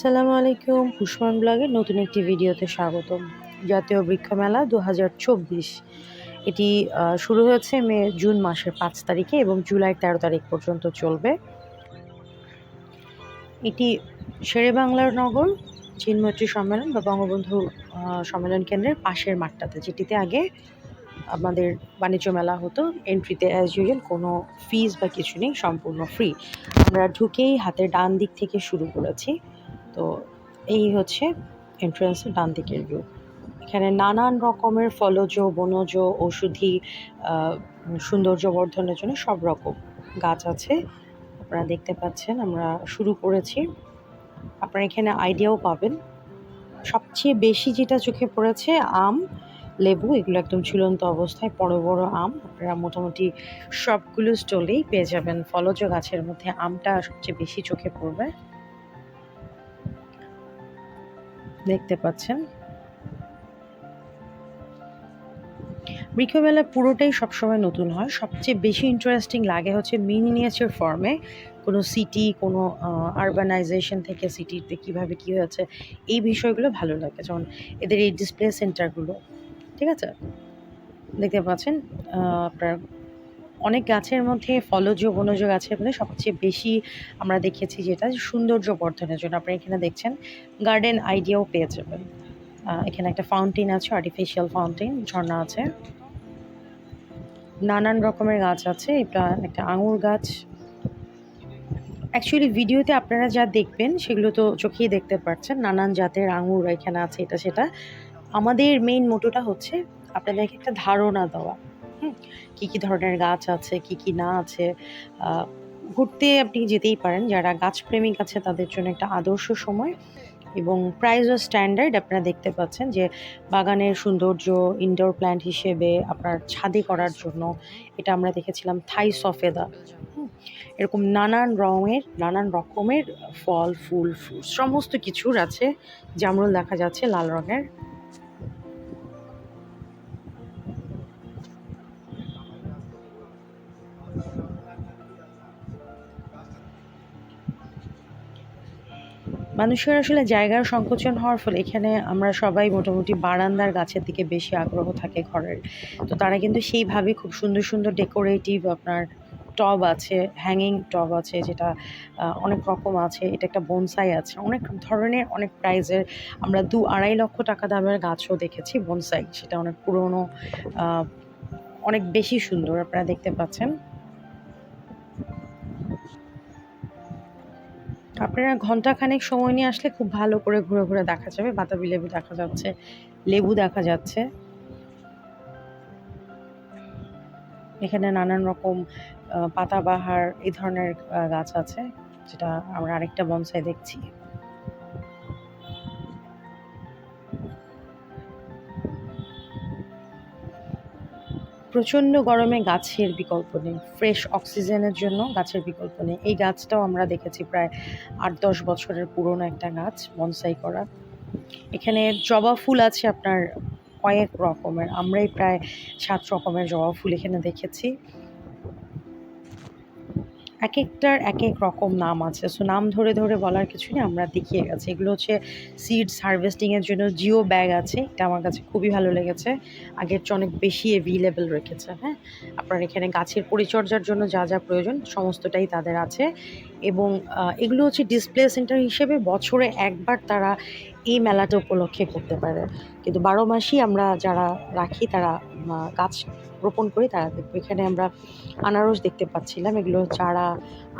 সালামু আলাইকুম, পুষ্পন ব্লগের নতুন একটি ভিডিওতে স্বাগতম। জাতীয় বৃক্ষ মেলা দু হাজার চব্বিশ। এটি শুরু হয়েছে মে, জুন মাসের পাঁচ তারিখে এবং জুলাই তেরো তারিখ পর্যন্ত চলবে। এটি শেরে বাংলার নগর চিনমৈত্রী সম্মেলন বা বঙ্গবন্ধু সম্মেলন কেন্দ্রের পাশের মাঠটাতে, যেটিতে আগে আমাদের বাণিজ্য মেলা হতো। এন্ট্রিতে অ্যাজ ইউজুয়াল কোনো ফিস বা কিছু নেই, সম্পূর্ণ ফ্রি আমরা ঢুকেই হাতের ডান দিক থেকে শুরু করেছি। তো এই হচ্ছে এন্ট্রান্সের ডান দিকের ভিউ এখানে নানান রকমের ফলজ বনজ আহ, সৌন্দর্য বর্ধনের জন্য সব রকম গাছ আছে। আপনারা দেখতে পাচ্ছেন আমরা শুরু করেছি। আপনারা এখানে আইডিয়াও পাবেন। সবচেয়ে বেশি যেটা চোখে পড়েছে আম লেবু এগুলো একদম ঝুলন্ত অবস্থায় বড় বড় আম। আপনারা মোটামুটি সবগুলো স্টলেই পেয়ে যাবেন। ফলজ গাছের মধ্যে আমটা সবচেয়ে বেশি চোখে পড়বে। দেখতে পাচ্ছেন। বৃক্ষমেলা পুরোটাই সবসময় নতুন হয়। সবচেয়ে বেশি ইন্টারেস্টিং লাগে হচ্ছে মিনিয়েচার ফর্মে কোনো সিটি কোনো আরবানাইজেশন থেকে সিটিতে কীভাবে কী হয়েছে, এই বিষয়গুলো ভালো লাগে। যেমন এদের এই ডিসপ্লে সেন্টারগুলো ঠিক আছে? দেখতে পাচ্ছেন আপনার অনেক গাছের মধ্যে ফলজ বনজ গাছের মধ্যে সবচেয়ে বেশি আমরা দেখেছি যেটা সৌন্দর্য বর্ধনের জন্য। আপনারা এখানে দেখছেন গার্ডেন আইডিয়াও পেয়ে যাবেন। এখানে একটা ফাউন্টেন আছে আর্টিফিশিয়াল ফাউন্টেন ঝর্ণা আছে। নানান রকমের গাছ আছে, এটা একটা আঙুর গাছ। অ্যাকচুয়ালি ভিডিওতে আপনারা যা দেখবেন, সেগুলো তো চোখেই দেখতে পাচ্ছেন নানান জাতের আঙুর এখানে আছে, এটা সেটা। আমাদের মেইন মোটোটা হচ্ছে, আপনাদেরকে একটা ধারণা দেওয়া। হুম, কী কী ধরনের গাছ আছে, কি কি না আছে? ঘুরতে আপনি যেতেই পারেন। যারা গাছপ্রেমিক আছে, তাদের জন্য একটা আদর্শ সময় এবং প্রাইসও স্ট্যান্ডার্ড আপনারা দেখতে পাচ্ছেন যে বাগানের সৌন্দর্য ইনডোর প্ল্যান্ট হিসেবে আপনার ছাদে করার জন্য এটা আমরা দেখেছিলাম থাই সফেদা এরকম নানান রঙের, নানান রকমের ফল, ফুল সমস্ত কিছুর আছে। জামরুল দেখা যাচ্ছে লাল রঙের। মানুষের আসলে জায়গার সংকোচন হওয়ার ফলে এখানে আমরা সবাই মোটামুটি বারান্দার গাছের দিকে বেশি আগ্রহ থাকে ঘরের। তো তারা কিন্তু সেইভাবে খুব সুন্দর সুন্দর ডেকোরেটিভ আপনার টব আছে হ্যাঙ্গিং টব আছে, যেটা অনেক রকম আছে। এটা একটা বনসাই আছে। অনেক ধরনের, অনেক প্রাইজের আমরা দু আড়াই লক্ষ টাকা দামের গাছও দেখেছি বনসাই সেটা অনেক পুরনো অনেক বেশি সুন্দর আপনারা দেখতে পাচ্ছেন। আপনারা ঘন্টাখানেক সময় নিয়ে আসলে খুব ভালো করে ঘুরে ঘুরে দেখা যাবে। বাতাবি লেবু দেখা যাচ্ছে, লেবু দেখা যাচ্ছে। এখানে নানান রকম পাতাবাহার এই ধরনের গাছ আছে, যেটা আমরা আরেকটা বনসাই দেখছি। প্রচণ্ড গরমে গাছের বিকল্প নেই। ফ্রেশ অক্সিজেনের জন্য গাছের বিকল্প নেই। এই গাছটাও আমরা দেখেছি প্রায় আট দশ বছরের পুরনো একটা গাছ, বনসাই করা। এখানে জবা ফুল আছে আপনার কয়েক রকমের। আমরাই প্রায় সাত রকমের জবা ফুল এখানে দেখেছি। এক একটার এক এক রকম নাম আছে। সো নাম ধরে ধরে বলার কিছু নেই, আমরা দেখিয়ে গেছি। এগুলো হচ্ছে সিডস হারভেস্টিংয়ের জন্য জিও ব্যাগ আছে, এটা আমার কাছে খুবই ভালো লেগেছে। আগের চেয়ে অনেক বেশি অ্যাভেলেবেল রেখেছে হ্যাঁ? আপনার এখানে গাছের পরিচর্যার জন্য যা যা প্রয়োজন, সমস্তটাই তাদের আছে। এবং এগুলো হচ্ছে ডিসপ্লে সেন্টার হিসেবে বছরে একবার তারা এই মেলাটা উপলক্ষে করতে পারে। কিন্তু বারো মাসই আমরা যারা রাখি, তারা গাছ রোপণ করি, তারা দেখব। এখানে আমরা আনারস দেখতে পাচ্ছিলাম। এগুলো চারা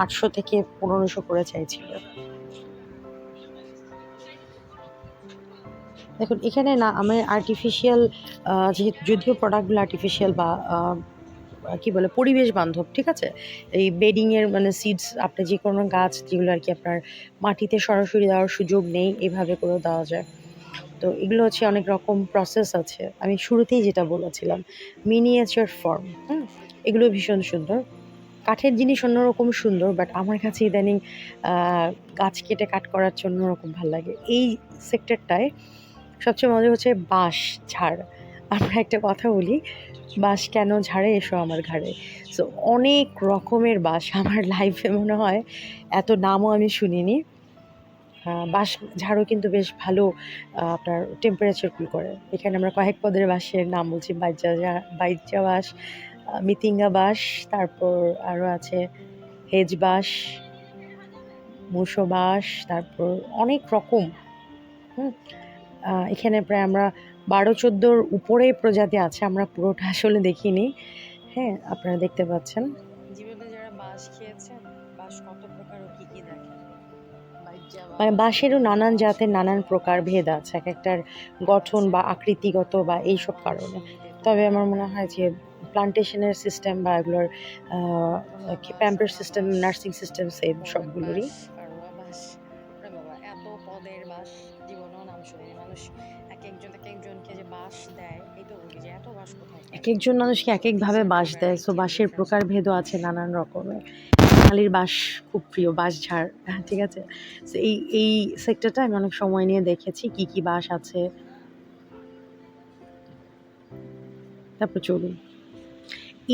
আটশো থেকে পনেরোশো করে চাইছিল। দেখুন, এখানে না, আমি আর্টিফিশিয়াল যেহেতু, যদিও প্রোডাক্টগুলো আর্টিফিশিয়াল বা কি বলে, পরিবেশ বান্ধব, ঠিক আছে? এই বেডিংয়ের মানে সিডস আপনি যে কোনো গাছ যেগুলো আর কি আপনার মাটিতে সরাসরি দেওয়ার সুযোগ নেই, এভাবে করেও দেওয়া যায়। তো এগুলো হচ্ছে অনেক রকম প্রসেস আছে। আমি শুরুতেই যেটা বলেছিলাম মিনিয়েচার ফর্ম হুম? এগুলো ভীষণ সুন্দর। কাঠের জিনিস অন্যরকম সুন্দর বাট আমার কাছে ইদানিং গাছ কেটে কাট করার জন্য অন্যরকম ভালো লাগে। এই সেক্টরটায় সবচেয়ে মজা হচ্ছে বাঁশ, ঝাড়। আমরা একটা কথা বলি বাঁশ কেন ঝাড়ে এসো আমার ঘাড়ে। সো অনেক রকমের বাঁশ আমার লাইফে মনে হয় এত নামও আমি শুনিনি। বাঁশ ঝাড়ও কিন্তু বেশ ভালো আপনার টেম্পারেচার কুল করে। এখানে আমরা কয়েক পদের বাঁশের নাম বলছি বাইজা বাইজা আহ, মিতিঙ্গা বাঁশ তারপর আরও আছে হেজ বাঁশ মুসো বাঁশ তারপর অনেক রকম। হুম এখানে প্রায় আমরা বারো চোদ্দোর উপরে প্রজাতি আছে আমরা পুরোটা আসলে দেখিনি। হ্যাঁ আপনারা দেখতে পাচ্ছেন। জীবনে যারা বাঁশ খেয়েছেন বাঁশ কত প্রকার ও কি কি দেখেন? মানে বাঁশেরও নানান জাতের নানান প্রকার ভেদ আছে এক একটার গঠন বা আকৃতিগত বা এইসব কারণে। তবে আমার মনে হয় যে প্লান্টেশনের সিস্টেম বা এগুলোর প্যাম্পের সিস্টেম নার্সিং সিস্টেম সেম সবগুলোরই। একজন মানুষকে এক একভাবে বাঁশ দেয় সো বাঁশের প্রকার প্রকারভেদও আছে নানান রকমের। বাঙালির বাঁশ খুব প্রিয়, বাঁশ ঝাড় ঠিক আছে? তো এই এই সেক্টরটা আমি অনেক সময় নিয়ে দেখেছি, কি কি বাঁশ আছে। তারপর চলুন।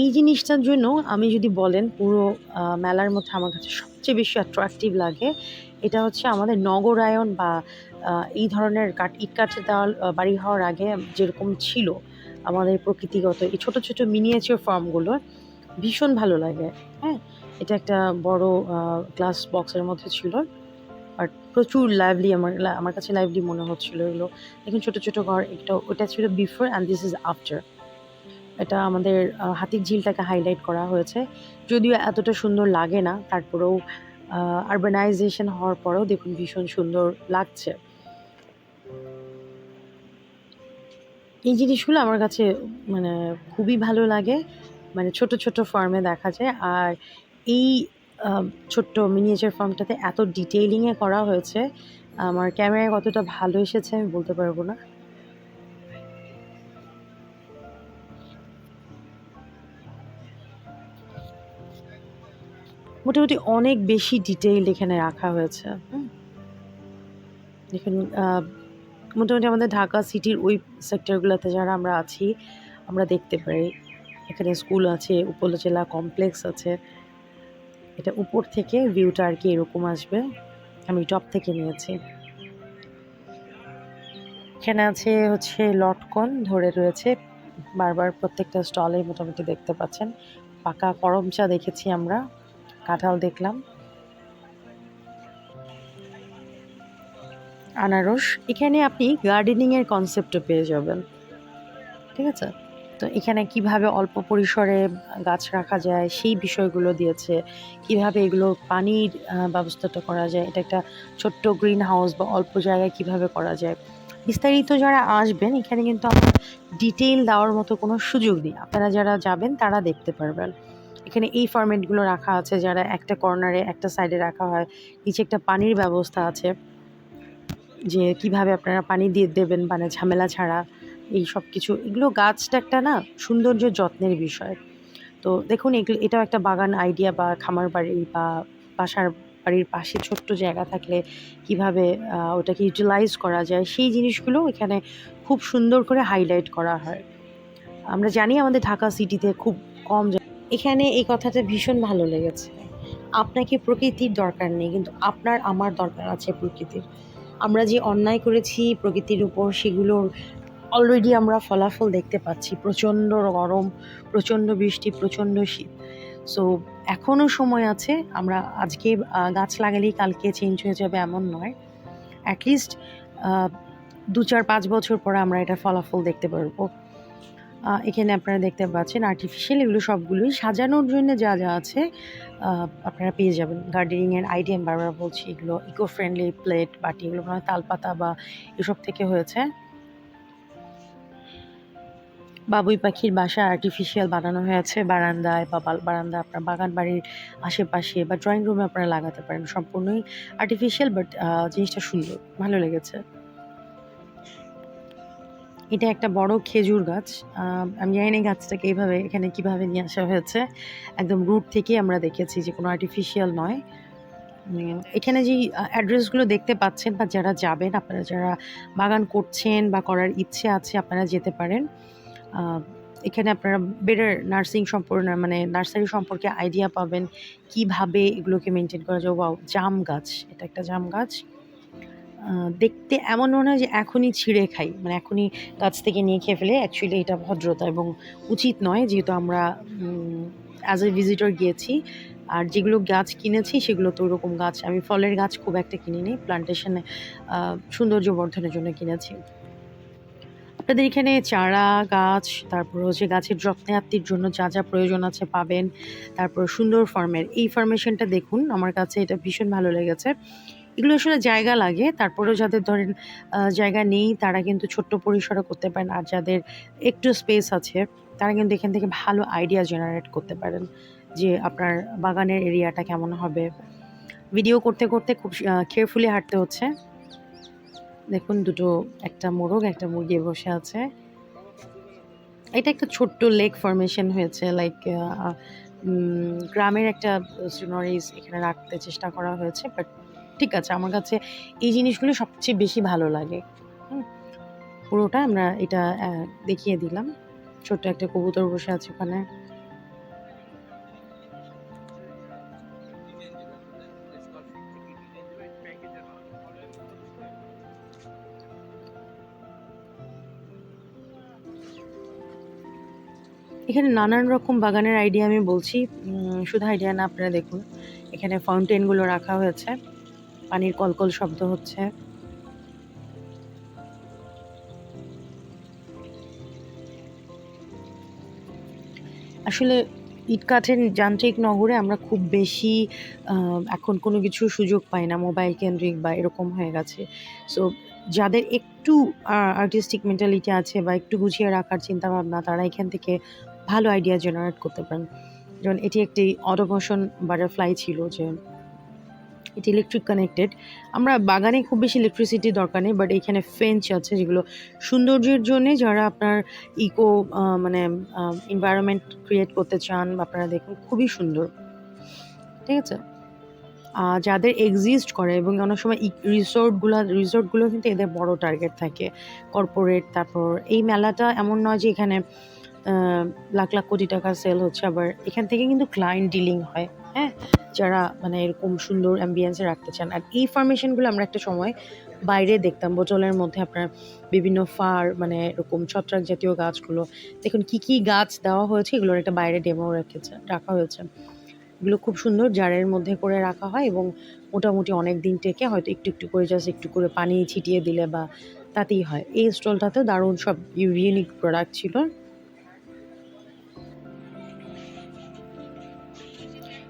এই জিনিসটার জন্য আমি যদি বলেন, পুরো মেলার মধ্যে আমার কাছে সবচেয়ে বেশি অ্যাট্রাকটিভ লাগে, এটা হচ্ছে আমাদের নগরায়ন বা এই ধরনের কাঠ, ইট কাঠের দেওয়াল বাড়ি হওয়ার আগে যেরকম ছিল আমাদের প্রকৃতিগত এই ছোটো ছোটো মিনিয়েচার ফার্মগুলো ভীষণ ভালো লাগে। হ্যাঁ এটা একটা বড় গ্লাস বক্সের মধ্যে ছিল। আর প্রচুর লাইভলি আমার আমার কাছে লাইভলি মনে হচ্ছিল এগুলো। এখন ছোটো, ছোট ঘর, একটা, ওটা ছিল before and this is after এটা আমাদের হাতির ঝিলটাকে হাইলাইট করা হয়েছে। যদিও এতটা সুন্দর লাগে না, তারপরেও আরবানাইজেশন হওয়ার পরেও দেখুন ভীষণ সুন্দর লাগছে। এই জিনিসগুলো আমার কাছে মানে খুবই ভালো লাগে। মানে ছোট ছোট ফার্মে দেখা যায়। আর এই ছোট্ট মিনিয়েচার ফার্মটাতে এত ডিটেইলিংয়ে করা হয়েছে, আমার ক্যামেরায় কতটা ভালো এসেছে আমি বলতে পারব না। মোটামুটি অনেক বেশি ডিটেইল এখানে রাখা হয়েছে। দেখুন মোটামুটি আমাদের ঢাকা সিটির ওই সেক্টরগুলোতে যারা আমরা আছি, আমরা দেখতে পারি এখানে স্কুল আছে, উপজেলা কমপ্লেক্স আছে। এটা উপর থেকে ভিউটা আর কি এরকম আসবে। আমি টপ থেকে নিয়েছি। এখানে আছে হচ্ছে লটকন, ধরে রয়েছে। বারবার প্রত্যেকটা স্টলে মোটামুটি দেখতে পাচ্ছেন। পাকা করমচা দেখেছি আমরা, কাঁঠাল দেখলাম। আনারস, এখানে আপনি গার্ডেনিংয়ের কনসেপ্টও পেয়ে যাবেন। ঠিক আছে? তো এখানে কীভাবে অল্প পরিসরে গাছ রাখা যায়, সেই বিষয়গুলো দিয়েছে। কীভাবে এগুলো পানির ব্যবস্থাটা করা যায়, এটা একটা ছোট্ট গ্রিন হাউস বা অল্প জায়গায় কীভাবে করা যায়। বিস্তারিত যারা আসবেন, এখানে কিন্তু আমার ডিটেইল দেওয়ার মতো কোনো সুযোগ নেই। আপনারা যারা যাবেন, তারা দেখতে পারবেন। এখানে এই ফরম্যাটগুলো রাখা আছে, যারা একটা কর্নারে একটা সাইডে রাখা হয়, নিচে একটা পানির ব্যবস্থা আছে। যে কীভাবে আপনারা পানি দিয়ে দেবেন মানে ঝামেলা ছাড়া, এই সব কিছু। এগুলো গাছটা একটা না সৌন্দর্য যত্নের বিষয়। তো দেখুন এগুলো এটাও একটা বাগান আইডিয়া বা খামার বাড়ি বা বাসার বাড়ির পাশে ছোট্ট জায়গা থাকলে কীভাবে ওটাকে ইউটিলাইজ করা যায়, সেই জিনিসগুলো এখানে খুব সুন্দর করে হাইলাইট করা হয়। আমরা জানি আমাদের ঢাকা সিটিতে খুব কম এখানে এই কথাটা ভীষণ ভালো লেগেছে। আপনাকে প্রকৃতির দরকার নেই, কিন্তু আপনার, আমার দরকার আছে প্রকৃতির। আমরা যে অন্যায় করেছি প্রকৃতির উপর, সেগুলোর অলরেডি আমরা ফলাফল দেখতে পাচ্ছি। প্রচণ্ড গরম, প্রচণ্ড বৃষ্টি, প্রচণ্ড শীত। সো এখনও সময় আছে, আমরা আজকে গাছ লাগালেই কালকে চেঞ্জ হয়ে যাবে এমন নয়। অ্যাটলিস্ট দু চার পাঁচ বছর পরে আমরা এটা ফলাফল দেখতে পারব। এখানে আপনারা দেখতে পাচ্ছেন আর্টিফিশিয়াল এগুলো সবগুলোই সাজানোর জন্য যা যা আছে আপনারা পেয়ে যাবেন। গার্ডেনিংয়ের আইডিয়া আমি বারবার বলছি, এগুলো ইকো ফ্রেন্ডলি প্লেট বাটি, এগুলো মনে তালপাতা বা এসব থেকে হয়েছে। বাবুই পাখির বাসা আর্টিফিশিয়াল বানানো হয়েছে বারান্দায় বা বারান্দা আপনার বাগান বাড়ির আশেপাশে বা ড্রয়িং রুমে আপনারা লাগাতে পারেন। সম্পূর্ণই আর্টিফিশিয়াল বাট জিনিসটা সুন্দর, ভালো লেগেছে। এটা একটা বড় খেজুর গাছ। আমি জানি না গাছটাকে এইভাবে এখানে কীভাবে নিয়ে আসা হয়েছে। একদম রুট থেকে আমরা দেখেছি যে কোনো আর্টিফিশিয়াল নয়। এখানে যে অ্যাড্রেসগুলো দেখতে পাচ্ছেন বা যারা যাবেন, আপনারা যারা বাগান করছেন বা করার ইচ্ছে আছে, আপনারা যেতে পারেন। এখানে আপনারা বেটার নার্সিং সম্পর্কে মানে নার্সারি সম্পর্কে আইডিয়া পাবেন। কীভাবে এগুলোকে মেনটেন করা যায়? ওয়াও জাম গাছ, এটা একটা জাম গাছ। দেখতে এমন মনে হয় যে এখনই ছিঁড়ে খাই। মানে এখনই গাছ থেকে নিয়ে খেয়ে ফেলে অ্যাকচুয়ালি এটা ভদ্রতা এবং উচিত নয়, যেহেতু আমরা অ্যাজ এ ভিজিটর গিয়েছি। আর যেগুলো গাছ কিনেছি, সেগুলো তো ওরকম গাছ, আমি ফলের গাছ খুব একটা কিনিনি প্লান্টেশনে সৌন্দর্য বর্ধনের জন্য কিনেছি। আপনাদের এখানে চারা, গাছ, তারপর হচ্ছে গাছের যত্নার্থীর জন্য যা যা প্রয়োজন আছে পাবেন। তারপর সুন্দর ফার্মের এই ফার্মেশনটা দেখুন, আমার কাছে এটা ভীষণ ভালো লেগেছে। এগুলো আসলে জায়গা লাগে। তারপরেও যাদের ধরেন জায়গা নেই, তারা কিন্তু ছোট্ট পরিসরে করতে পারেন। আর যাদের একটু স্পেস আছে, তারা কিন্তু এখান থেকে ভালো আইডিয়া জেনারেট করতে পারেন যে আপনার বাগানের এরিয়াটা কেমন হবে। ভিডিও করতে করতে খুব কেয়ারফুলি হাঁটতে হচ্ছে। দেখুন দুটো, একটা মোরগ, একটা মুরগি বসে আছে। এটা একটা ছোট্ট লেক ফরমেশন হয়েছে লাইক গ্রামের একটা সিনারিজ এখানে রাখতে চেষ্টা করা হয়েছে বাট ঠিক আছে, আমার কাছে এই জিনিসগুলো সবচেয়ে বেশি ভালো লাগে। পুরোটা আমরা এটা দেখিয়ে দিলাম। ছোট্ট একটা কবুতর বসে আছে ওখানে। এখানে নানান রকম বাগানের আইডিয়া আমি বলছি। শুধু আইডিয়া না, আপনারা দেখুন। এখানে ফাউন্টেনগুলো রাখা হয়েছে। পানির কলকল শব্দ হচ্ছে। আসলে ইটকাঠের যান্ত্রিক নগরে আমরা খুব বেশি এখন কোনো কিছু সুযোগ পাই না, মোবাইল কেন্দ্রিক বা এরকম হয়ে গেছে। সো যাদের একটু আর্টিস্টিক মেন্টালিটি আছে বা একটু গুছিয়ে রাখার চিন্তা ভাবনা তারা এখান থেকে ভালো আইডিয়া জেনারেট করতে পারেন। যেমন এটি একটি অটোমোশন বাটারফ্লাই ছিল যে এটি ইলেকট্রিক কানেক্টেড আমরা বাগানে খুব বেশি ইলেকট্রিসিটি দরকার নেই বাট এখানে ফেঞ্চ আছে যেগুলো সৌন্দর্যের জন্যে যারা আপনার ইকো মানে এনভায়রনমেন্ট ক্রিয়েট করতে চান, আপনারা দেখুন খুবই সুন্দর। ঠিক আছে? যাদের এক্সিস্ট করে এবং অনেক সময় রিসোর্টগুলো রিসোর্টগুলো কিন্তু এদের বড় টার্গেট থাকে। কর্পোরেট তারপর এই মেলাটা এমন নয় যে এখানে লাখ লাখ কোটি টাকা সেল হচ্ছে, আবার এখান থেকে কিন্তু ক্লায়েন্ট ডিলিং হয়। হ্যাঁ যারা মানে এরকম সুন্দর অ্যাম্বিয়েন্সে রাখতে চান। আর এই ফার্মেশনগুলো আমরা একটা সময় বাইরে দেখতাম। বোতলের মধ্যে আপনার বিভিন্ন ফার মানে এরকম ছত্রাক জাতীয় গাছগুলো, দেখুন কি কি গাছ দেওয়া হয়েছে, এগুলোর একটা বাইরে ডেমো রেখেছে, রাখা হয়েছে। এগুলো খুব সুন্দর জারের মধ্যে করে রাখা হয় এবং মোটামুটি অনেক দিন টেকে হয়তো একটু একটু করে জাস্ট একটু করে পানি ছিটিয়ে দিলে বা তাতেই হয়। এই স্টলটাতে দারুণ সব ইউনিক প্রোডাক্ট ছিল।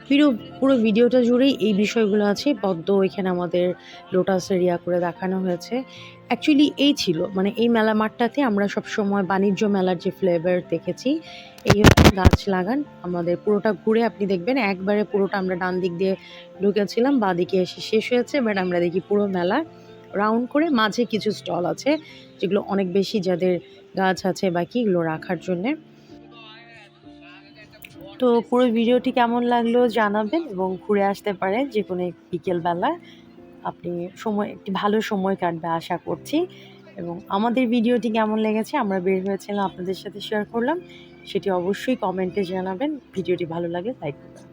পুরো পুরো ভিডিওটা জুড়েই এই বিষয়গুলো আছে। পদ্ম এখানে আমাদের লোটাস এরিয়া করে দেখানো হয়েছে। অ্যাকচুয়ালি এই ছিল মানে এই মেলা মাঠটাতে আমরা সব সময় বাণিজ্য মেলার যে ফ্লেভার দেখেছি, এই হচ্ছে গাছ লাগান। আমাদের পুরোটা ঘুরে আপনি দেখবেন, একবারে পুরোটা আমরা ডান দিক দিয়ে ঢুকেছিলাম, বাঁ দিকে এসে শেষ হয়েছে বাট আমরা দেখি পুরো মেলা রাউন্ড করে মাঝে কিছু স্টল আছে, যেগুলো অনেক বেশি যাদের গাছ আছে বা কি রাখার জন্যে। তো পুরো ভিডিওটি কেমন লাগল জানাবেন এবং ঘুরে আসতে পারেন যে কোনো বিকেলবেলা। আপনি সময়, একটি ভালো সময় কাটবে আশা করছি। এবং আমাদের ভিডিওটি কেমন লেগেছে আমরা বের হয়েছিলাম আপনাদের সাথে শেয়ার করলাম। সেটি অবশ্যই কমেন্টে জানাবেন। ভিডিওটি ভালো লাগে লাইক করবেন।